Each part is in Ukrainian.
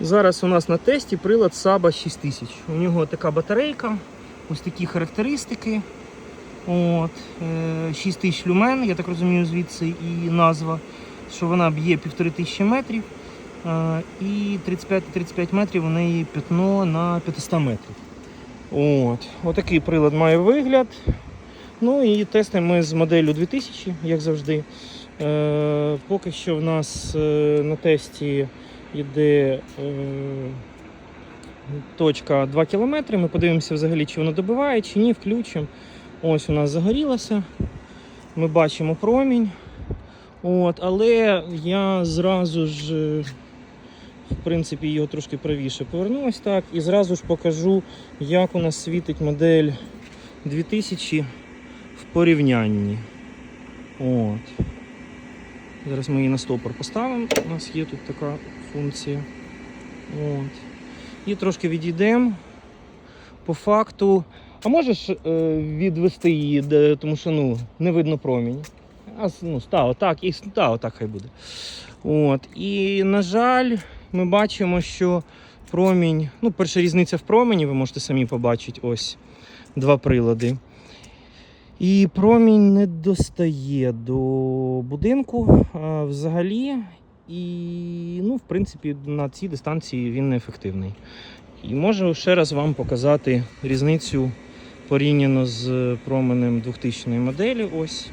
Зараз у нас на тесті прилад Saba 6000. У нього така батарейка, ось такі характеристики. От, е, 6000 люмен, я так розумію, звідси і назва, що вона б'є 1500 метрів. е, І 35-35 метрів у неї пятно на 500 метрів. От. Отакий прилад має вигляд. Ну і тестимо ми з моделлю 2000, як завжди. Е, поки що в нас е, на тесті йде е, точка 2 км. Ми подивимося взагалі, чи воно добиває, чи ні, включимо. Ось у нас загорілося. Ми бачимо промінь. От, але я зразу ж, е, в принципі, його трошки правіше поверну ось так і зразу ж покажу, як у нас світить модель 2000 в порівнянні. От. Зараз ми її на стопор поставимо. У нас є тут така функція. От. І трошки відійдемо. По факту. А можеш е, відвести її, де, тому що ну, не видно промінь. А ну, став отак, і став отак хай буде. От. І, на жаль, ми бачимо, що промінь, ну, перша різниця в промені, ви можете самі побачити ось два прилади. І промінь не достає до будинку взагалі. І, ну, в принципі, на цій дистанції він неефективний. І можу ще раз вам показати різницю порівняно з променем 2000 моделі. Ось.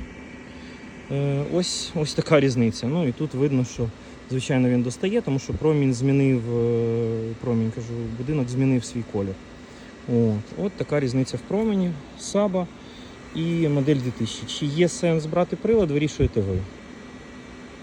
Е, Ось, ось така різниця. Ну і тут видно, що звичайно він достає, тому що промінь змінив, е, промінь, кажу, будинок змінив свій колір. От, от така різниця в промені, Саба і модель 2000. Чи є сенс брати прилад, вирішуєте ви.